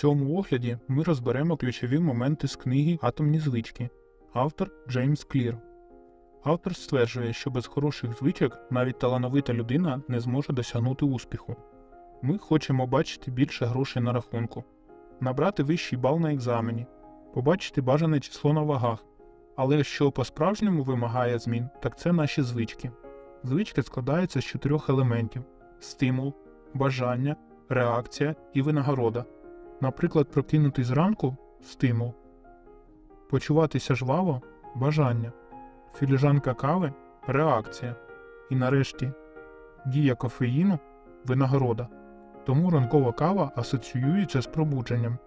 цьому огляді ми розберемо ключові моменти з книги Атомні звички. Автор Джеймс Клір. Автор стверджує, що без хороших звичок навіть талановита людина не зможе досягнути успіху. Ми хочемо бачити більше грошей на рахунку, набрати вищий бал на екзамені, побачити бажане число на вагах. Але що по-справжньому вимагає змін, так це наші звички. Звички складаються з чотирьох елементів: стимул, бажання, реакція і винагорода. Наприклад, прокинутись зранку стимул, почуватися жваво бажання, філіжанка кави реакція. І нарешті дія кофеїну винагорода. Тому ранкова кава асоціюється з пробудженням.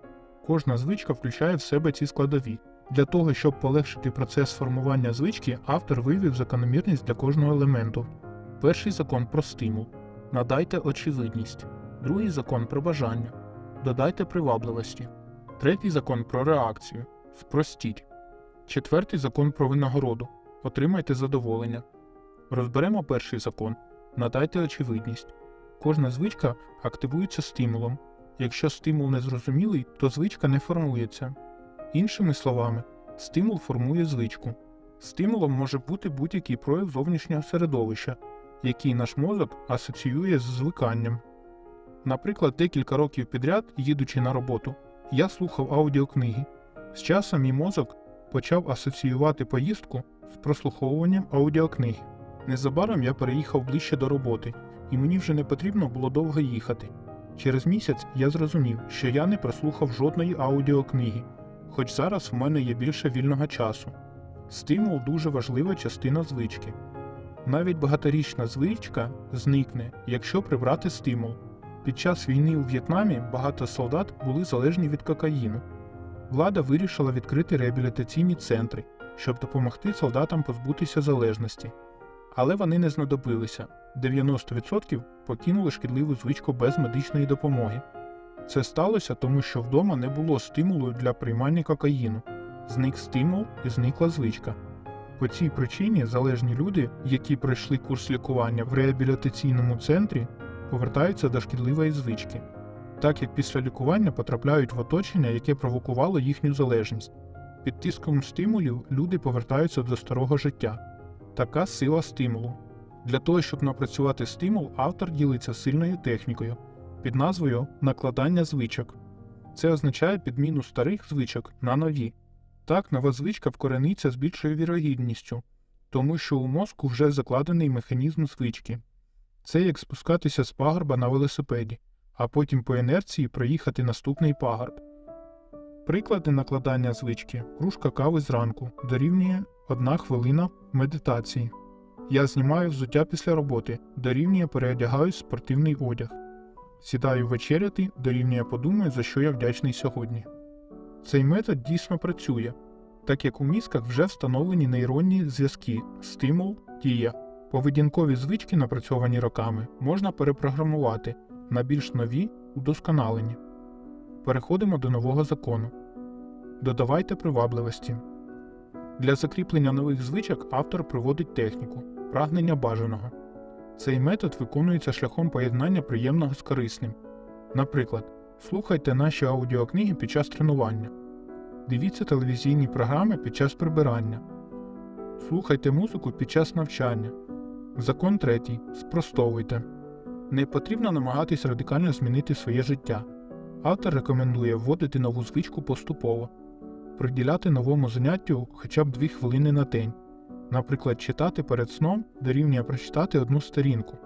Кожна звичка включає в себе ці складові. Для того, щоб полегшити процес формування звички, автор вивів закономірність для кожного елементу. Перший закон про стимул. Надайте очевидність. Другий закон про бажання. Додайте привабливості. Третій закон про реакцію. Спростіть. Четвертий закон про винагороду. Отримайте задоволення. Розберемо перший закон. Надайте очевидність. Кожна звичка активується стимулом. Якщо стимул незрозумілий, то звичка не формується. Іншими словами, стимул формує звичку. Стимулом може бути будь-який прояв зовнішнього середовища, який наш мозок асоціює з звиканням. Наприклад, декілька років підряд, їдучи на роботу, я слухав аудіокниги. З часом мій мозок почав асоціювати поїздку з прослуховуванням аудіокниги. Незабаром я переїхав ближче до роботи, і мені вже не потрібно було довго їхати. Через місяць я зрозумів, що я не прослухав жодної аудіокниги, хоч зараз в мене є більше вільного часу. Стимул дуже важлива частина звички. Навіть багаторічна звичка зникне, якщо прибрати стимул. Під час війни у В'єтнамі багато солдат були залежні від кокаїну. Влада вирішила відкрити реабілітаційні центри, щоб допомогти солдатам позбутися залежності. Але вони не знадобилися 90% покинули шкідливу звичку без медичної допомоги. Це сталося тому, що вдома не було стимулу для приймання кокаїну. Зник стимул і зникла звичка. По цій причині залежні люди, які пройшли курс лікування в реабілітаційному центрі, повертаються до шкідливої звички, так як після лікування потрапляють в оточення, яке провокувало їхню залежність. Під тиском стимулів люди повертаються до старого життя. Така сила стимулу. Для того, щоб напрацювати стимул, автор ділиться сильною технікою під назвою накладання звичок. Це означає підміну старих звичок на нові. Так, нова звичка вкорениться з більшою вірогідністю, тому що у мозку вже закладений механізм звички. Це як спускатися з пагорба на велосипеді, а потім по інерції проїхати наступний пагорб. Приклади накладання звички кружка кави зранку дорівнює 1 хвилина медитації. Я знімаю взуття після роботи, дорівнює переодягаюсь спортивний одяг. Сідаю вечеряти, дорівнює подумаю, за що я вдячний сьогодні. Цей метод дійсно працює, так як у мізках вже встановлені нейронні зв'язки, стимул, дія. Поведінкові звички, напрацьовані роками, можна перепрограмувати на більш нові удосконалені. Переходимо до нового закону. Додавайте привабливості. Для закріплення нових звичок автор проводить техніку прагнення бажаного. Цей метод виконується шляхом поєднання приємного з корисним. Наприклад, слухайте наші аудіокниги під час тренування, дивіться телевізійні програми під час прибирання, слухайте музику під час навчання. Закон третій. Спростовуйте. Не потрібно намагатись радикально змінити своє життя. Автор рекомендує вводити нову звичку поступово, приділяти новому заняттю хоча б 2 хвилини на день. Наприклад, читати перед сном дорівнює прочитати одну сторінку,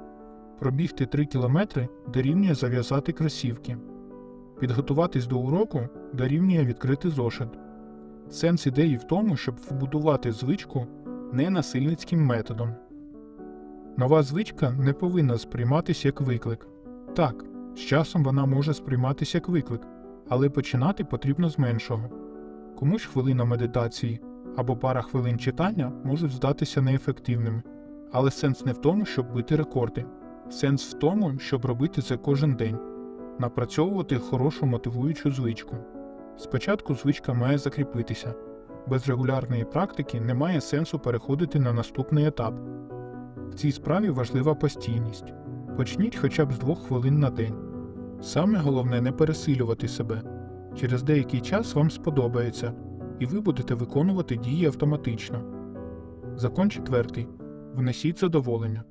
пробігти 3 кілометри дорівнює зав'язати кросівки, підготуватись до уроку дорівнює відкрити зошит. Сенс ідеї в тому, щоб вбудувати звичку ненасильницьким методом. Нова звичка не повинна сприйматися як виклик. Так, з часом вона може сприйматися як виклик, але починати потрібно з меншого. Комусь хвилина медитації або пара хвилин читання можуть здатися неефективними. Але сенс не в тому, щоб бити рекорди. Сенс в тому, щоб робити це кожен день, напрацьовувати хорошу мотивуючу звичку. Спочатку звичка має закріпитися. Без регулярної практики немає сенсу переходити на наступний етап. В цій справі важлива постійність. Почніть хоча б з двох хвилин на день. Саме головне не пересилювати себе. Через деякий час вам сподобається, і ви будете виконувати дії автоматично. Закон четвертий. Внесіть задоволення.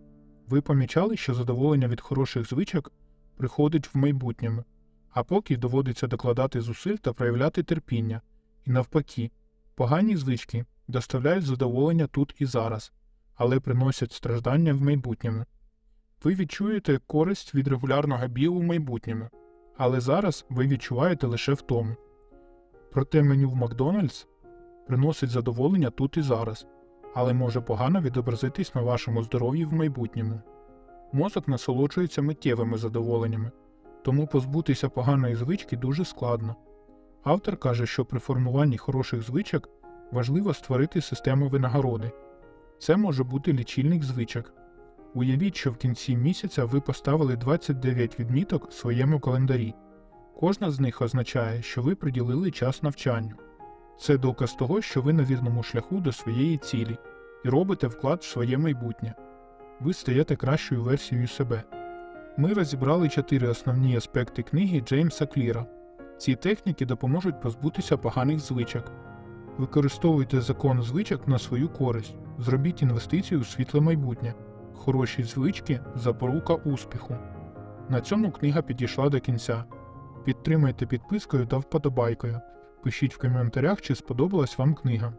Ви помічали, що задоволення від хороших звичок приходить в майбутньому, а поки доводиться докладати зусиль та проявляти терпіння. І навпаки, погані звички доставляють задоволення тут і зараз, але приносять страждання в майбутньому. Ви відчуєте користь від регулярного бігу в майбутньому, але зараз ви відчуваєте лише втому. Проте меню в Макдональдс приносить задоволення тут і зараз, але може погано відобразитись на вашому здоров'ї в майбутньому. Мозок насолоджується миттєвими задоволеннями, тому позбутися поганої звички дуже складно. Автор каже, що при формуванні хороших звичок важливо створити систему винагороди. Це може бути лічильник звичок. Уявіть, що в кінці місяця ви поставили 29 відміток в своєму календарі. Кожна з них означає, що ви приділили час навчанню. Це доказ того, що ви на вірному шляху до своєї цілі і робите вклад в своє майбутнє. Ви стаєте кращою версією себе. Ми розібрали чотири основні аспекти книги Джеймса Кліра. Ці техніки допоможуть позбутися поганих звичок. Використовуйте закон звичок на свою користь, зробіть інвестицію у світле майбутнє. Хороші звички запорука успіху. На цьому книга підійшла до кінця. Підтримайте підпискою та вподобайкою. Пишіть в коментарях, чи сподобалась вам книга.